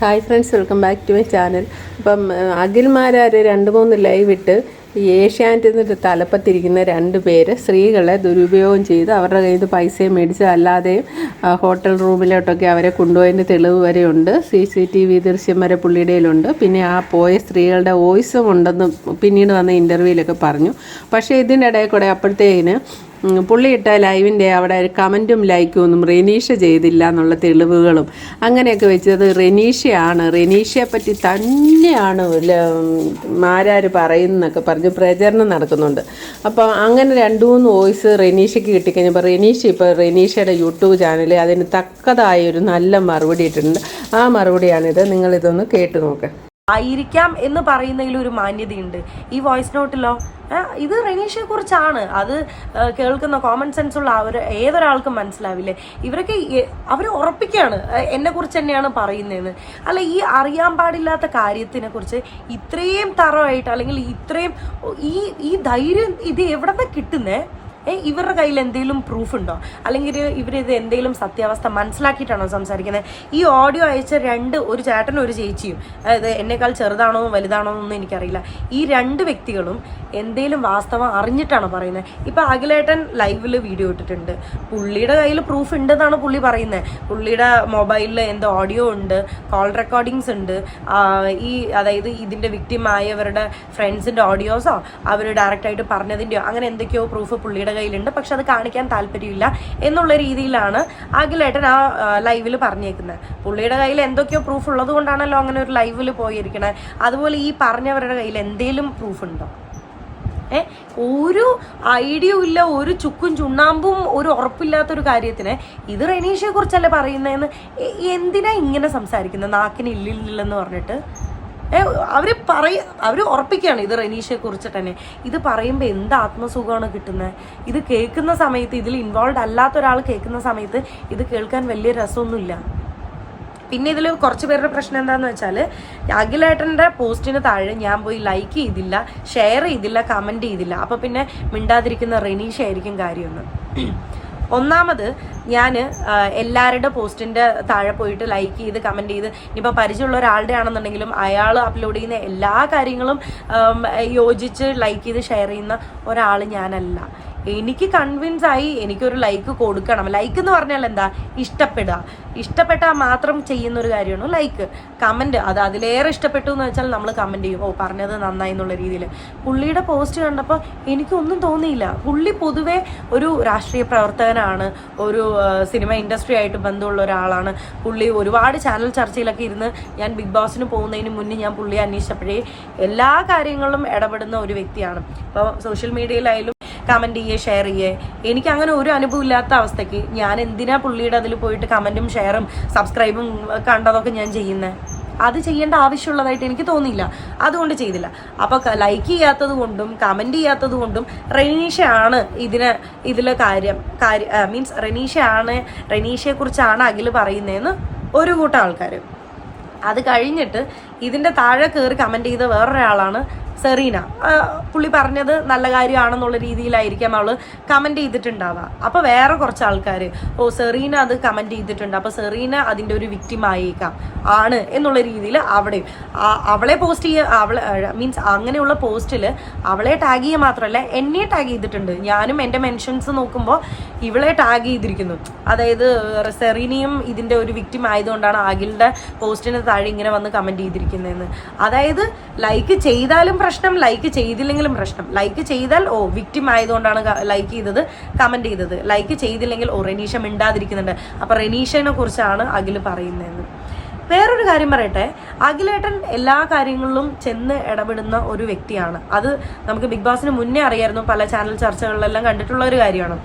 Hi friends welcome back to my channel അപ്പം അഖിൽമാരാർ രണ്ട് മൂന്ന് ലൈവ് ഇട്ട് ഈ ഏഷ്യാനെറ്റിൽ നിന്ന് തലപ്പത്തിരിക്കുന്ന രണ്ട് പേര് സ്ത്രീകളെ ദുരുപയോഗം ചെയ്ത് അവരുടെ കയ്യിൽ നിന്ന് പൈസയും മേടിച്ച് അല്ലാതെയും ഹോട്ടൽ റൂമിലോട്ടൊക്കെ അവരെ കൊണ്ടുപോയതിന്റെ തെളിവ് വരെയുണ്ട് സി സി ടി വി ദൃശ്യം വരെ പുള്ളിയുടെയിലുണ്ട്. പിന്നെ ആ പോയ സ്ത്രീകളുടെ വോയിസും ഉണ്ടെന്ന് പിന്നീട് വന്ന ഇന്റർവ്യൂവിലൊക്കെ പറഞ്ഞു. പക്ഷേ ഇതിന്റെ ഇടയിൽ കൂടെ അപ്പോഴത്തേക്കിന് ഉം, പുള്ളി ഇട്ട ലൈവിന്റെ അവിടെ കമന്റും ലൈക്കും ഒന്നും റെനീഷ ചെയ്തില്ല എന്നുള്ള തെളിവുകളും അങ്ങനെയൊക്കെ വെച്ചത് റെനീഷയാണ്. റെനീഷയെ പറ്റി തന്നെയാണ് മാരാർ പറയുന്നൊക്കെ പറഞ്ഞ് പ്രചരണം നടക്കുന്നുണ്ട് അപ്പോൾ അങ്ങനെ രണ്ട് മൂന്ന് വോയിസ് റെനീഷയ്ക്ക് കിട്ടിക്കഴിഞ്ഞപ്പോൾ റെനീഷ ഇപ്പോൾ റെനീഷയുടെ യൂട്യൂബ് ചാനൽ അതിന് തക്കതായ ഒരു നല്ല മറുപടി ഇട്ടിട്ടുണ്ട്. ആ മറുപടിയാണിത്. നിങ്ങളിതൊന്ന് കേട്ടു നോക്ക്. ആയിരിക്കാം എന്ന് പറയുന്നതിൽ ഒരു മാന്യതയുണ്ട്. ഈ വോയിസ് നോട്ടിലോ ഇത് റെനീഷയെ കുറിച്ചാണ്. അത് കേൾക്കുന്ന കോമൺ സെൻസ് ഉള്ള അവർ ഏതൊരാൾക്കും മനസ്സിലാവില്ലേ? ഇവരൊക്കെ അവർ ഉറപ്പിക്കുകയാണ്. എന്നെ കുറിച്ച് തന്നെയാണ് പറയുന്നതെന്ന്. അല്ല ഈ അറിയാൻ പാടില്ലാത്ത കാര്യത്തിനെ കുറിച്ച് ഇത്രയും തറവായിട്ട് അല്ലെങ്കിൽ ഇത്രയും ഈ ഈ ധൈര്യം ഇത് എവിടെ നിന്ന് കിട്ടുന്നേ? ഇവരുടെ കയ്യിൽ എന്തെങ്കിലും പ്രൂഫ് ഉണ്ടോ? അല്ലെങ്കിൽ ഇവരിത് എന്തെങ്കിലും സത്യാവസ്ഥ മനസ്സിലാക്കിയിട്ടാണോ സംസാരിക്കുന്നത്? ഈ ഓഡിയോ അയച്ച രണ്ട് ഒരു ചേട്ടനും ഒരു ചേച്ചിയും അതായത് എന്നെക്കാൾ ചെറുതാണോ വലുതാണോ എന്നൊന്നും എനിക്കറിയില്ല. ഈ രണ്ട് വ്യക്തികളും എന്തെങ്കിലും വാസ്തവം അറിഞ്ഞിട്ടാണോ പറയുന്നത്? ഇപ്പം അഖിലേട്ടൻ ലൈവിൽ വീഡിയോ ഇട്ടിട്ടുണ്ട്. പുള്ളിയുടെ കയ്യിൽ പ്രൂഫ് ഉണ്ടെന്നാണ് പുള്ളി പറയുന്നത്. പുള്ളിയുടെ മൊബൈലിൽ എന്തോ ഓഡിയോ ഉണ്ട് കോൾ റെക്കോർഡിങ്സ് ഉണ്ട്. ഈ അതായത് ഇതിന്റെ വിക്ടിമായവരുടെ ഫ്രണ്ട്സിന്റെ ഓഡിയോസോ അവർ ഡയറക്റ്റായിട്ട് പറഞ്ഞതിന്റെയോ അങ്ങനെ എന്തൊക്കെയോ പ്രൂഫ് പുള്ളിയുടെ കയ്യിലുണ്ട്. പക്ഷെ അത് കാണിക്കാൻ താല്പര്യമില്ല എന്നുള്ള രീതിയിലാണ് അഖിലേട്ടൻ ആ ലൈവിൽ പറഞ്ഞേക്കുന്നത് പുള്ളിയുടെ കയ്യിൽ എന്തൊക്കെയോ പ്രൂഫ് ഉള്ളത് കൊണ്ടാണല്ലോ അങ്ങനെ ഒരു ലൈവിൽ പോയിരിക്കണേ. അതുപോലെ ഈ പറഞ്ഞവരുടെ കയ്യിൽ എന്തേലും പ്രൂഫ് ഉണ്ടോ? ഏ? ഒരു ഐഡിയയും ഇല്ല ഒരു ചുക്കും ചുണ്ണാമ്പും ഒരു ഉറപ്പില്ലാത്തൊരു കാര്യത്തിന് ഇത് റെനീഷയെ കുറിച്ചല്ലേ പറയുന്നതെന്ന്? എന്തിനാ ഇങ്ങനെ സംസാരിക്കുന്നത്? നാക്കിന് ഇല്ലില്ലെന്ന് പറഞ്ഞിട്ട്? ഏ അവർ പറയ അവർ ഉറപ്പിക്കുകയാണ് ഇത് റെനീഷയെ കുറിച്ചിട്ട് തന്നെ. ഇത് പറയുമ്പോൾ എന്ത് ആത്മസുഖമാണ് കിട്ടുന്നത് ഇത് കേൾക്കുന്ന സമയത്ത് ഇതിൽ ഇൻവോൾവ് അല്ലാത്ത ഒരാൾ കേൾക്കുന്ന സമയത്ത് ഇത് കേൾക്കാൻ വലിയ രസമൊന്നുമില്ല. പിന്നെ ഇതിൽ കുറച്ച് പേരുടെ പ്രശ്നം എന്താണെന്ന് വെച്ചാൽ അഖിലേട്ടന്റെ പോസ്റ്റിന് താഴെ ഞാൻ പോയി ലൈക്ക് ചെയ്തില്ല ഷെയർ ചെയ്തില്ല കമന്റ് ചെയ്തില്ല. അപ്പോൾ പിന്നെ മിണ്ടാതിരിക്കുന്ന റെനീഷ ആയിരിക്കും കാര്യമൊന്ന്. ഒന്നാമത് ഞാൻ എല്ലാവരുടെ പോസ്റ്റിന്റെ താഴെ പോയിട്ട് ലൈക്ക് ചെയ്ത് കമന്റ് ചെയ്ത് ഇനിയിപ്പോൾ പരിചയമുള്ള ഒരാളുടെ ആണെന്നുണ്ടെങ്കിലും അയാൾ അപ്ലോഡ് ചെയ്യുന്ന എല്ലാ കാര്യങ്ങളും യോജിച്ച് ലൈക്ക് ചെയ്ത് ഷെയർ ചെയ്യുന്ന ഒരാൾ ഞാനല്ല. എനിക്ക് കൺവിൻസ് ആയി എനിക്കൊരു ലൈക്ക് കൊടുക്കണം. ലൈക്ക് എന്ന് പറഞ്ഞാൽ എന്താ? ഇഷ്ടപ്പെടുക. ഇഷ്ടപ്പെട്ടാൽ മാത്രം ചെയ്യുന്ന ഒരു കാര്യമാണ് ലൈക്ക് കമന്റ് അത് അതിലേറെ ഇഷ്ടപ്പെട്ടു എന്ന് വെച്ചാൽ നമ്മൾ കമന്റ് ചെയ്യും. ഓ പറഞ്ഞത് നന്നായി എന്നുള്ള രീതിയിൽ. പുള്ളിയുടെ പോസ്റ്റ് കണ്ടപ്പോൾ എനിക്കൊന്നും തോന്നിയില്ല. പുള്ളി പൊതുവേ ഒരു രാഷ്ട്രീയ പ്രവർത്തകനാണ്. ഒരു സിനിമ ഇൻഡസ്ട്രി ആയിട്ട് ബന്ധമുള്ള ഒരാളാണ്. പുള്ളി ഒരുപാട് ചാനൽ ചർച്ചയിലൊക്കെ ഇരുന്ന് ഞാൻ ബിഗ് ബോസിന് പോകുന്നതിന് മുന്നേ ഞാൻ പുള്ളിയെ അന്വേഷിച്ചപ്പോഴേ എല്ലാ കാര്യങ്ങളിലും ഇടപെടുന്ന ഒരു വ്യക്തിയാണ്. ഇപ്പോൾ സോഷ്യൽ മീഡിയയിലായാലും കമന്റ് ചെയ്യേ ഷെയർ ചെയ്യേ. എനിക്ക് അങ്ങനെ ഒരു അനുഭവം ഇല്ലാത്ത അവസ്ഥയ്ക്ക് ഞാൻ എന്തിനാ പുള്ളിയുടെ അതിൽ പോയിട്ട് കമന്റും ഷെയറും സബ്സ്ക്രൈബും കണ്ടതൊക്കെ ഞാൻ ചെയ്യുന്നത് അത് ചെയ്യേണ്ട ആവശ്യമുള്ളതായിട്ട് എനിക്ക് തോന്നിയില്ല. അതുകൊണ്ട് ചെയ്തില്ല. അപ്പോൾ ലൈക്ക് ചെയ്യാത്തത് കൊണ്ടും കമന്റ് ചെയ്യാത്തത് കൊണ്ടും റെനീഷയാണ് ഇതിന് ഇതിലെ കാര്യം കാര്യം മീൻസ് റെനീഷയാണ് റെനീഷയെക്കുറിച്ചാണ് അഖിൽ പറയുന്നതെന്ന് ഒരു കൂട്ടം ആൾക്കാർ അത് കഴിഞ്ഞിട്ട് ഇതിന്റെ താഴെ കയറി കമന്റ് ചെയ്ത വേറൊരാളാണ് സെറീന പുള്ളി പറഞ്ഞത് നല്ല കാര്യമാണെന്നുള്ള രീതിയിലായിരിക്കാം അവൾ കമന്റ് ചെയ്തിട്ടുണ്ടാവുക. അപ്പോൾ വേറെ കുറച്ച് ആൾക്കാർ ഓ സെറീന അത് കമന്റ് ചെയ്തിട്ടുണ്ട്. അപ്പോൾ സെറീന അതിന്റെ ഒരു വിക്റ്റിം ആയേക്കാം. ആണ് എന്നുള്ള രീതിയിൽ അവിടെ അവളെ പോസ്റ്റ് ചെയ്യുക അവളെ മീൻസ് അങ്ങനെയുള്ള പോസ്റ്റിൽ അവളെ ടാഗ് ചെയ്യുക മാത്രമല്ല എന്നെ ടാഗ് ചെയ്തിട്ടുണ്ട്. ഞാനും എന്റെ മെൻഷൻസ് നോക്കുമ്പോൾ ഇവളെ ടാഗ് ചെയ്തിരിക്കുന്നു. അതായത് സെറീനയും ഇതിന്റെ ഒരു വിക്ടിം ആയതുകൊണ്ടാണ് അഖിലിന്റെ പോസ്റ്റിന് താഴെ ഇങ്ങനെ വന്ന് കമന്റ് ചെയ്തിരിക്കുന്നതെന്ന്. അതായത് ലൈക്ക് ചെയ്താലും പ്രശ്നം ലൈക്ക് ചെയ്തില്ലെങ്കിലും പ്രശ്നം. ലൈക്ക് ചെയ്താൽ ഓ വിക്ടിം ആയതുകൊണ്ടാണ് ലൈക്ക് ചെയ്തത് കമന്റ് ചെയ്തത്. ലൈക്ക് ചെയ്തില്ലെങ്കിൽ ഓ റെനീഷ മിണ്ടാതിരിക്കുന്നുണ്ട്. അപ്പോൾ റെനീഷനെ കുറിച്ചാണ് അഖിൽ പറയുന്നതെന്ന്. വേറൊരു കാര്യം പറയട്ടെ. അഖിലേട്ടൻ എല്ലാ കാര്യങ്ങളിലും ചെന്ന് ഇടപെടുന്ന ഒരു വ്യക്തിയാണ്. അത് നമുക്ക് ബിഗ് ബോസിന് മുന്നേ അറിയായിരുന്നു. പല ചാനൽ ചർച്ചകളിലെല്ലാം കണ്ടിട്ടുള്ള ഒരു കാര്യമാണ്.